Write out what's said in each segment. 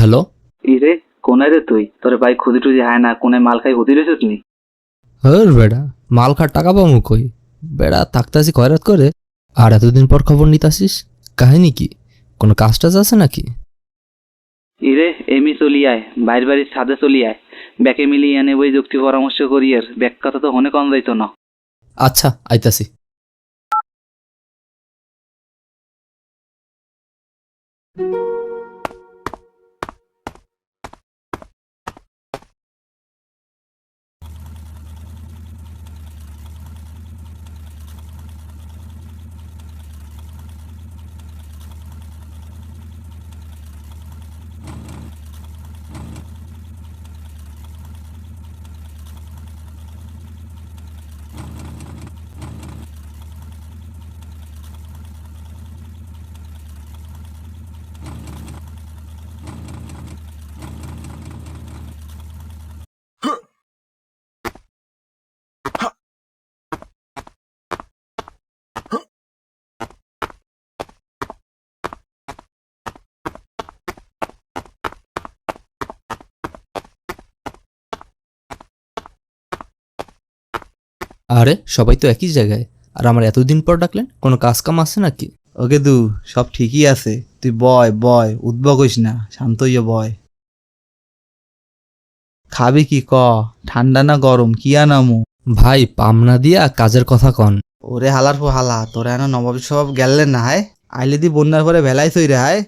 Hello? ইরে কোনায় রে তুই? তোর ভাই খুদি টুদি হায় না কোনায় মাল খাই হুদি রেছিস নি? হর বেড়া মাল খার টাকা পাবো কই? বেড়া থাকতাছি কয়রাত করে? আর এতদিন পর খবর নিতাসিস কাহিনী কি? কোনো কাজ টাজ আছে নাকি? ইরে এমি চলি আয় বাইর বাড়ির ছাদে চলি আয়। ব্যাকে মিলিয়ে এনে বই যুক্তি পরামর্শ করি আর ব্যাক কথা তো হনে কম যাইতো না। আচ্ছা আইতাছি। আরে সবাই তো একই জায়গায়। আর আমার এতদিন পর ডাকলেন কোনো কাজ কাম আছে নাকি? ওকে দু সব ঠিকই আছে। তুই বয় বয় উদ্ভব হইস না শান্ত হইয়া বয়। খাবি কি ক? ঠান্ডা না গরম? কি আনামু? ভাই পামনা দিয়া কাজের কথা কন। ওরে হালার পর হালা তোরা এনা নবাব সব গেলেন না হায়? আইলে দি বন্যার পরে ভেলাই সই রে হায়?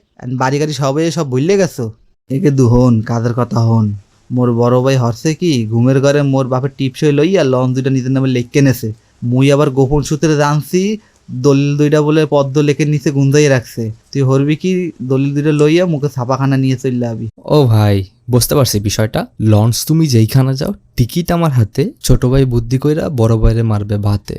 বাড়ি গাড়ি সবাই সব ভুললে গেছো? একে দু হন কাজের কথা হন। মোর বড় ভাই হরছে কি, ঘুমের ঘরে মোর বাপের টিপসই লইয়া লন দুইটা নিজের নামে লেখকে নেছে। মুই আবার গোপন সূত্রে জানছি, দলিল দুইটা বলে পদ্ম লেখের নিচে গুন্দাই রাখছে। তুই হরবি কি, দলিল দুইটা লইয়া মুখে ছাপাখানা নিয়ে চললে আবি। ও ভাই, বুঝতে পারছি বিষয়টা। লঞ্চ তুমি যেইখানে যাও, টিকিট আমার হাতে, ছোট ভাই বুদ্ধি কইরা বড় ভাইরে মারবে ভাতে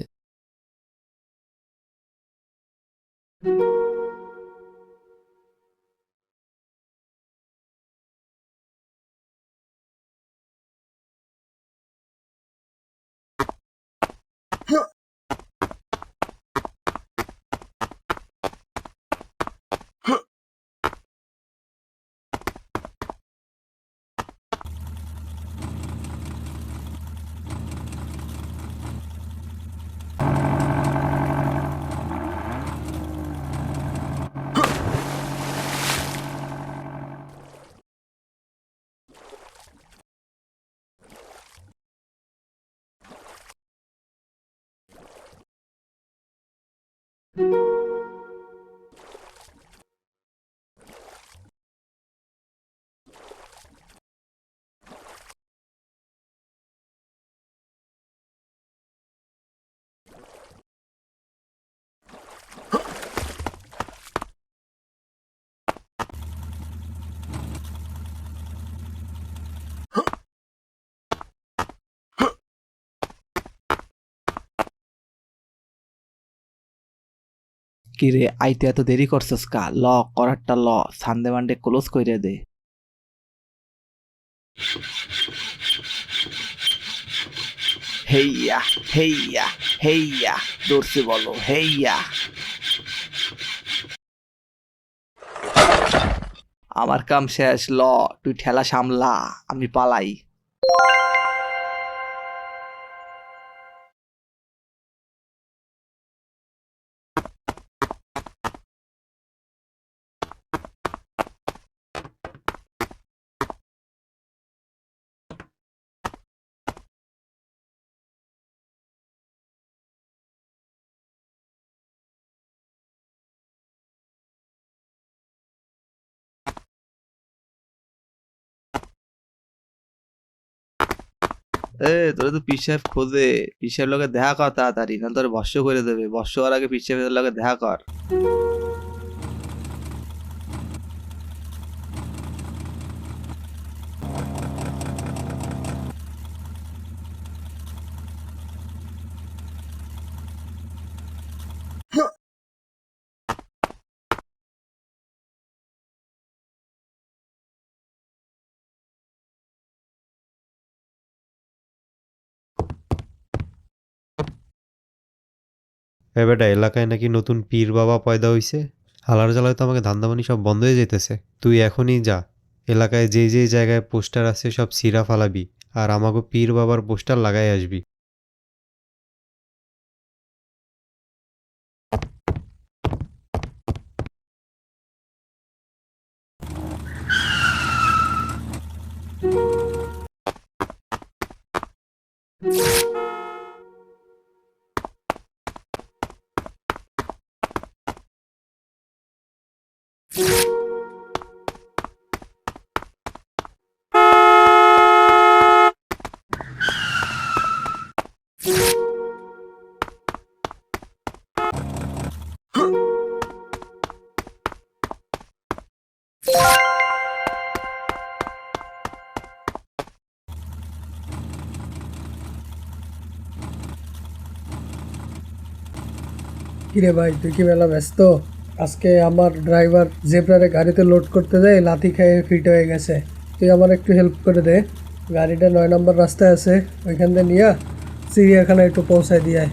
কিরে, আইতে এত দেরি করছস কা? ল, করারটা ল সানডে মানডে ক্লোজ কইরে দে। হেইয়া হেইয়া হেইয়া দর্শি বলো, হেইয়া। আমার কাম শেষ, ল, তুই ঠেলা সামলা, আমি পালাই। এ তোরা তো পিসাব খোঁজে। পিসাব লোকে দেখা কর তাড়াতাড়ি না তোর বর্ষ করে দেবে। বর্ষ হওয়ার আগে পিসাবের লোকে দেখা কর। এ বেটা, এলাকায় নাকি নতুন পীর বাবা পয়দা হইছে? হালার জ্বালায় তো আমাকে ধান্দামানি সব বন্ধ হয়ে যেতেছে তুই এখনই যা। এলাকায় যেই যেই জায়গায় পোস্টার আছে সব সিরা ফালাবি, আর আমাকে পীর বাবার পোস্টার লাগাই আসবি। কিরে ভাই, তুই কি মেলা ব্যস্ত? আজকে আমার ড্রাইভার জেব্রারে গাড়িতে লোড করতে দেয় লাথি খেয়ে ফিট হয়ে গেছে। তুই আমার একটু হেল্প করে দে। গাড়িটা নয় নম্বর রাস্তায় আছে, ওইখান দিয়ে নিয়ে চিড়িয়াখানা একটু পৌঁছায় দিয়ে